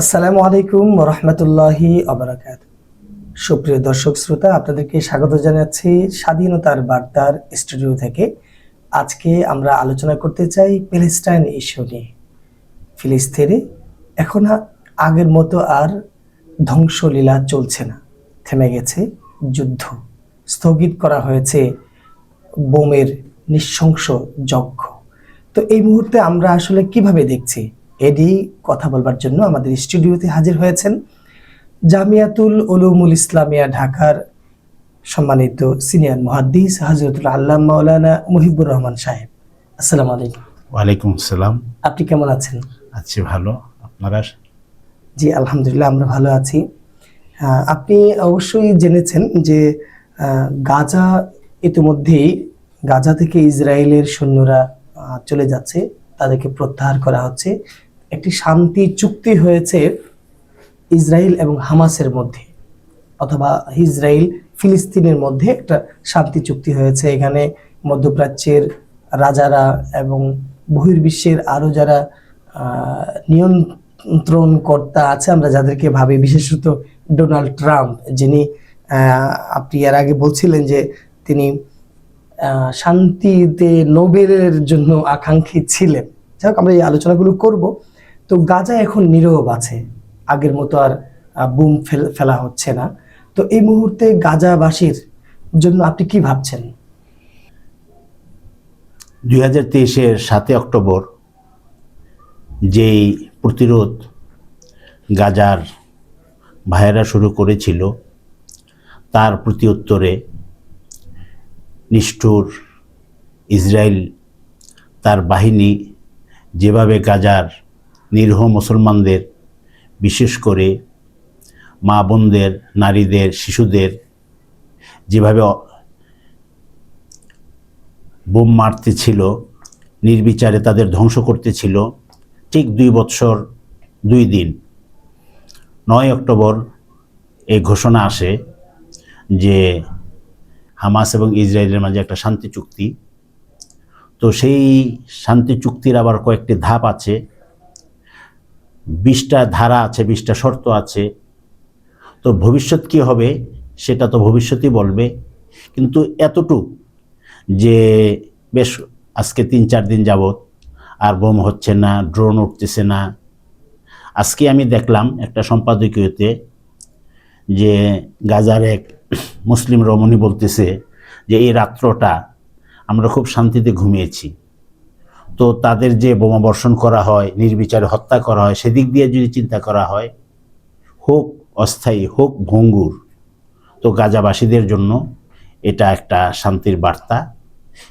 আসসালামু আলাইকুম রহমতুল্লাহি অবরাকাত সুপ্রিয় দর্শক শ্রোতা, আপনাদেরকে স্বাগত জানাচ্ছি স্বাধীনতার বার্তার স্টুডিও থেকে। আজকে আমরা আলোচনা করতে চাই প্যালেস্টাইন ইস্যু নিয়ে। ফিলিস্তিনে এখন আগের মতো আর ধ্বংসলীলা চলছে না। থেমে গেছে যুদ্ধ। স্থগিত করা হয়েছে বোমের নৃশংস যজ্ঞ। তো এই মুহূর্তে আমরা আসলে কীভাবে দেখছি এডি কথা বলবার জন্য আমাদের স্টুডিওতে হাজির হয়েছেন জামিয়াতুল উলুমুল ইসলামিয়া ঢাকার সম্মানিত সিনিয়র মুহাদ্দিস হজরতুল আল্লাহ মাওলানা মুহিবুর রহমান সাহেব। আসসালামু আলাইকুম। ওয়ালাইকুম আসসালাম আপনি কেমন আছেন? আছি ভালো। আপনারা? জি আলহামদুলিল্লাহ আমরা ভালো আছি। আপনি অবশ্যই জেনেছেন যে গাজা ইতিমধ্যেই গাজা থেকে ইসরায়েলের সৈন্যরা চলে যাচ্ছে তাদেরকে প্রত্যাহার করা হচ্ছে। একটি শান্তি চুক্তি হয়েছে ইসরায়েল এবং হামাসের মধ্যে অথবা ইসরায়েল ফিলিস্তিনের মধ্যে একটা শান্তি চুক্তি হয়েছে। এখানে মধ্যপ্রাচ্যের রাজারা এবং বহির্বিশ্বের আরও যারা আহ, নিয়ন্ত্রণ কর্তা আছে আমরা যাদেরকে ভাবি বিশেষত ডোনাল্ড ট্রাম্প যিনি আপনি এর আগে বলছিলেন যে তিনি শান্তিতে নোবেলের জন্য আকাঙ্ক্ষী ছিলেন। যাই হোক আমরা এই আলোচনাগুলো করব। তো গাজা এখন নীরব আছে। আগের মতো আর বুম ফেলা হচ্ছে না। তো এই মুহূর্তে গাজাবাসীর জন্য আপনি কি ভাবছেন? দুই হাজার তেইশের সাতই অক্টোবর যেই প্রতিরোধ গাজার ভাইয়েরা শুরু করেছিল, তার প্রতি উত্তরে নিষ্ঠুর ইসরায়েল তার বাহিনী যেভাবে গাজার নিরীহ মুসলমানদের, বিশেষ করে মা বোনদের, নারীদের, শিশুদের, যেভাবে বোম মারতেছিল, নির্বিচারে তাদের ধ্বংস করতেছিল, ঠিক দুই বৎসর, দুই দিন, নয় অক্টোবর এই ঘোষণা আসে যে হামাস এবং ইসরায়েলের মাঝে একটা শান্তি চুক্তি। তো সেই শান্তি চুক্তির আবার কয়েকটি ধাপ আছে। বিশটা ধারা আছে, বিশটা শর্ত আছে। তো ভবিষ্যৎ কি হবে সেটা তো ভবিষ্যতই বলবে। কিন্তু এতটুক যে বেশ আজকে তিন চার দিন যাবৎ আর বোম হচ্ছে না, ড্রোন উঠতেছে না। আজকে আমি দেখলাম একটা সম্পাদকীয়তে যে গাজার এক মুসলিম রমণী বলতেছে যে, এই রাত্রটা আমরা খুব শান্তিতে ঘুমিয়েছি। তো তাদের যে বোমা বর্ষণ করা হয়, নির্বিচারে হত্যা করা হয়, সেদিক দিয়ে যদি চিন্তা করা হয়, হোক অস্থায়ী, হোক ভঙ্গুর, তো গাজাবাসীদের জন্য এটা একটা শান্তির বার্তা।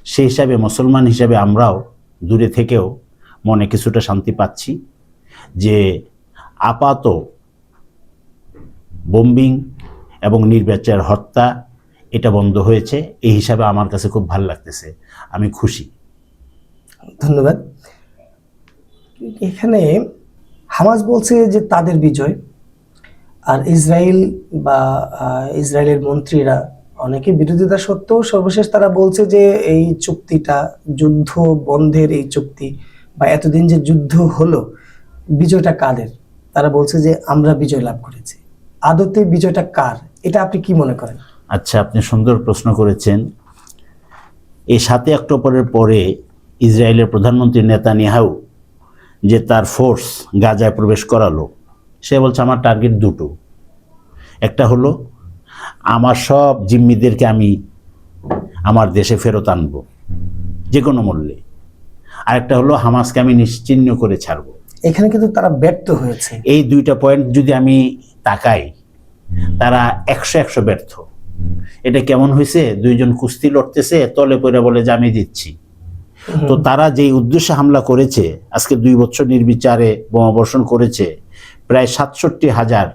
সেই হিসাবে মুসলমান হিসাবে আমরাও দূরে থেকেও মনে কিছুটা শান্তি পাচ্ছি যে আপাত বোম্বিং এবং নির্বাচের হত্যা এটা বন্ধ হয়েছে। এই হিসাবে আমার কাছে খুব ভালো লাগতেছে। আমি খুশি। ধন্যবাদ। এখানে হামাস বলছে যে তাদের বিজয়। আর ইসরায়েল বা ইসরায়েলের মন্ত্রীরা অনেকে বিরোধিতা সত্ত্বেও সর্বশেষ তারা বলছে যে এই চুক্তিটা যুদ্ধ বন্ধের এই চুক্তি বা এতদিন যে যুদ্ধ হলো, বিজয়টা কাদের? তারা বলছে যে আমরা বিজয় লাভ করেছি। আদতে বিজয়টা কার? এটা আপনি কি মনে করেন? আচ্ছা আপনি সুন্দর প্রশ্ন করেছেন। এই সাতই অক্টোবরের পরে ইসরায়েলের প্রধানমন্ত্রী নেতানিয়াহু যে তার ফোর্স গাজায় প্রবেশ করালো সে বলছে আমার টার্গেট দুটো। একটা হলো আমার সব জিম্মিদেরকে আমি আমার দেশে ফেরত আনব যে কোনো মূল্যে। আরেকটা হলো হামাসকে আমি নিশ্চিহ্ন করে ছাড়বো। এখানে কিন্তু তারা ব্যর্থ হয়েছে। এই দুইটা পয়েন্ট যদি আমি তাকাই তারা একশো একশো ব্যর্থ। এটা কেমন হয়েছে? দুইজন কুস্তি লড়তেছে তলে পড়ে বলে যে আমি দিচ্ছি। তো তারা যেই উদ্দেশ্যে হামলা করেছে, আজকে দুই বছর নির্বিচারে বোমাবর্ষণ করেছে, প্রায় সাতষট্টি হাজার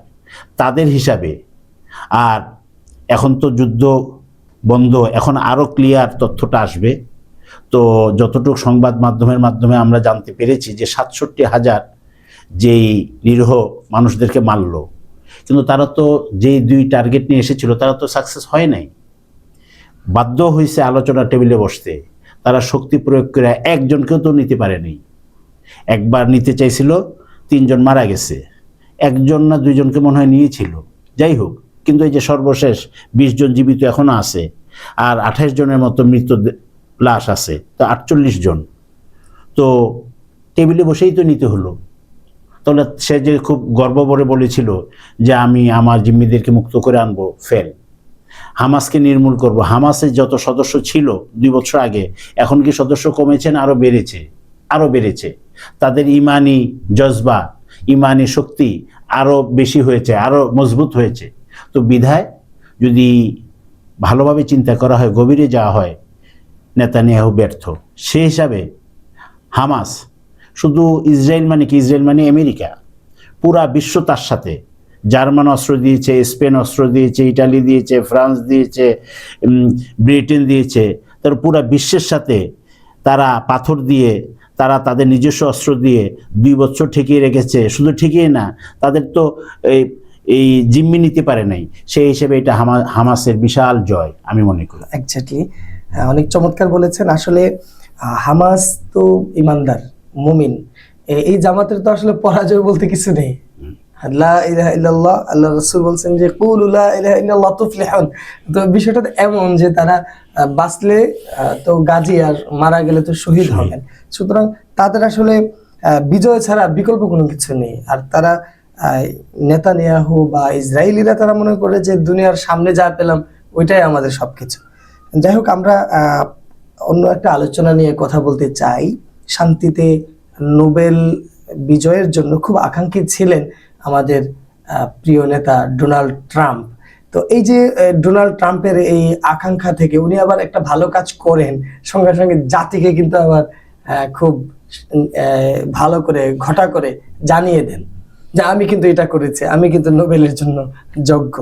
তাদের হিসাবে। আর এখন তো যুদ্ধ বন্ধ, এখন আরও ক্লিয়ার তথ্যটা আসবে। তো যতটুকু সংবাদ মাধ্যমের মাধ্যমে আমরা জানতে পেরেছি যে সাতষট্টি হাজার যেই নিরীহ মানুষদেরকে মারলো, কিন্তু তারা তো যেই দুই টার্গেট নিয়ে এসেছিল, তারা তো সাকসেস হয় নাই। বাধ্য হয়েছে আলোচনা টেবিলে বসতে। তারা শক্তি প্রয়োগ করে একজনকেও তো নিতে পারেনি। একবার নিতে চাইছিল, তিনজন মারা গেছে। একজন না দুইজনকে মনে হয় নিয়েছিল। যাই হোক, কিন্তু এই যে সর্বশেষ বিশ জন জীবিত এখনও আছে, আর আঠাশ জনের মতো মৃত লাশ আছে, তো আটচল্লিশ জন। তো টেবিলে বসেই তো নিতে হলো। তাহলে সে যে খুব গর্ব বলেছিল যে আমি আমার জিম্মিদেরকে মুক্ত করে আনব, ফেল। হামাসকে নির্মূল করব। হামাসের যত সদস্য ছিল দুই বছর আগে, এখন কি সদস্য কমেছে না আরও বেড়েছে? আরও বেড়েছে। তাদের ইমানি জজবা, ইমানি শক্তি আরও বেশি হয়েছে আরও মজবুত হয়েছে। তো বিধায় যদি ভালোভাবে চিন্তা করা হয়, গভীরে যাওয়া হয়, নেতানিয়াহু ব্যর্থ। সে হিসাবে হামাস শুধু ইসরায়েল মানে কি? ইসরায়েল মানে আমেরিকা। পুরা বিশ্ব তার সাথে। জার্মান অস্ত্র দিয়েছে, স্পেন অস্ত্র দিয়েছে, ইটালি দিয়েছে, ফ্রান্স দিয়েছে ব্রিটেন দিয়েছে। তার পুরা বিশ্বের সাথে তারা পাথর দিয়ে, তারা তাদের নিজস্ব অস্ত্র দিয়ে দুই বছর ঠেকিয়ে রেখেছে। শুধু ঠেকিয়ে না, তাদের তো এই এই জিম্মি নিতে পারে নাই। সেই হিসেবে এটা হামা, হামাসের বিশাল জয়, আমি মনে করি। এক্স্যাক্টলি অনেক চমৎকার বলেছেন। আসলে হামাস তো ইমানদার, মুমিন। এই জামাতের তো আসলে পরাজয় বলতে কিছু নেই। ইল্লাল্লাহ আল্লাহ রাসূল বলছেন যে কুলু লা ইলাহা ইল্লাল্লাহ তুফলিহুন। তো বিষয়টা এমন যে তারা বাঁচলে তো গাজী আর মারা গেলে তো শহীদ। হবেন। সুতরাং তাদের আসলে বিজয় ছাড়া বিকল্প কোনো কিছু নেই। আর তারা নেতানিয়াহু বা ইসরায়েলিরা তারা মনে করে যে দুনিয়ার সামনে যা পেলাম ওইটাই আমাদের সবকিছু। যাই হোক আমরা অন্য একটা আলোচনা নিয়ে কথা বলতে চাই। শান্তিতে নোবেল বিজয়ের জন্য খুব আকাঙ্ক্ষী ছিলেন আমাদের প্রিয় নেতা ডোনাল্ড ট্রাম্প। তো এই যে ডোনাল্ড ট্রাম্পের এই আকাঙ্ক্ষা থেকে উনি আবার একটা ভালো কাজ করেন, সঙ্গে সঙ্গে জাতিকে কিন্তু আবার খুব ভালো করে, ঘটা করে জানিয়ে দেন যে আমি কিন্তু এটা করেছি, আমি কিন্তু নোবেলের জন্য যোগ্য।